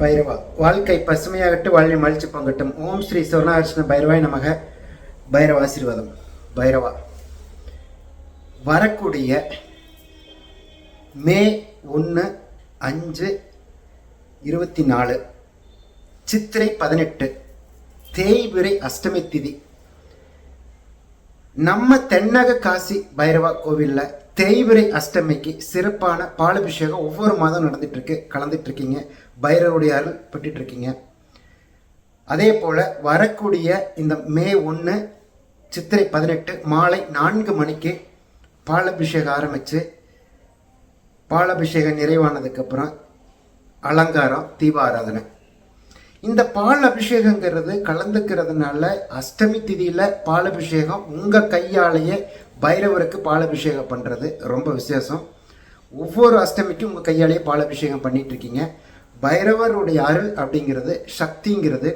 பைரவா. வாழ்க்கை பசுமையாகட்டு வாழ்வை மகிழ்ச்சி பங்கட்டும். ஓம் ஸ்ரீ சொர்ணாகிருஷ்ண பைரவாய் நமக. பைரவ ஆசீர்வாதம். பைரவா வரக்கூடிய மே ஒன்று அஞ்சு இருபத்தி நாலு சித்திரை பதினெட்டு தேய்பிரை அஷ்டமி திதி. நம்ம தென்னக காசி பைரவா கோவிலில் தேய்பிரை அஷ்டமிக்கு சிறப்பான பாலபிஷேகம் ஒவ்வொரு மாதம் நடந்துட்டு இருக்கு கலந்துட்டு இருக்கீங்க பைரவருடைய அருள் பெற்றுட்டு இருக்கீங்க அதே போல் வரக்கூடிய இந்த மே ஒன்று சித்திரை பதினெட்டு மாலை நான்கு மணிக்கு பாலபிஷேகம் ஆரம்பித்து பாலபிஷேகம் நிறைவானதுக்கப்புறம் அலங்காரம் தீபாராதனை இந்த பால் அபிஷேகங்கிறது கலந்துக்கிறதுனால அஷ்டமி திதியில் பால் அபிஷேகம் உங்கள் கையாலேயே பைரவருக்கு பால் அபிஷேகம் பண்ணுறது ரொம்ப விசேஷம். ஒவ்வொரு அஷ்டமிக்கும் உங்கள் கையாலேயே பால் அபிஷேகம் இருக்கீங்க. பைரவருடைய அருள் அப்படிங்கிறது சக்திங்கிறது.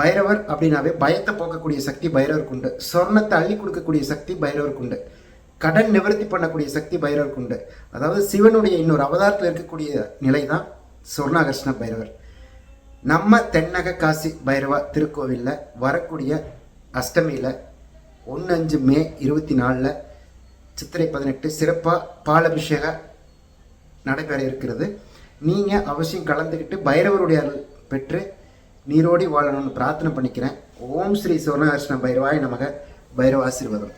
பைரவர் அப்படின்னாவே பயத்தை போக்கக்கூடிய சக்தி பைரவருக்கு உண்டு. சொர்ணத்தை அள்ளி கொடுக்கக்கூடிய சக்தி பைரவருக்கு உண்டு. கடன் நிவர்த்தி பண்ணக்கூடிய சக்தி பைரவருக்கு உண்டு. அதாவது சிவனுடைய இன்னொரு அவதாரத்தில் இருக்கக்கூடிய நிலை தான் சொர்ணாகர்ஷ்ண பைரவர். நம்ம தென்னக காசி பைரவா திருக்கோவிலில் வரக்கூடிய அஷ்டமியில் ஒன்று அஞ்சு மே இருபத்தி நாலில் சித்திரை பதினெட்டு சிறப்பாக பாலபிஷேக நடைபெற இருக்கிறது. நீங்கள் அவசியம் கலந்துக்கிட்டு பைரவருடைய அருள் பெற்று நீரோடி வாழணும்னு பிரார்த்தனை பண்ணிக்கிறேன். ஓம் ஸ்ரீ சுவர்ணகர்ஷ்ண பைரவாய் நமக. பைரவ ஆசீர்வாதம்.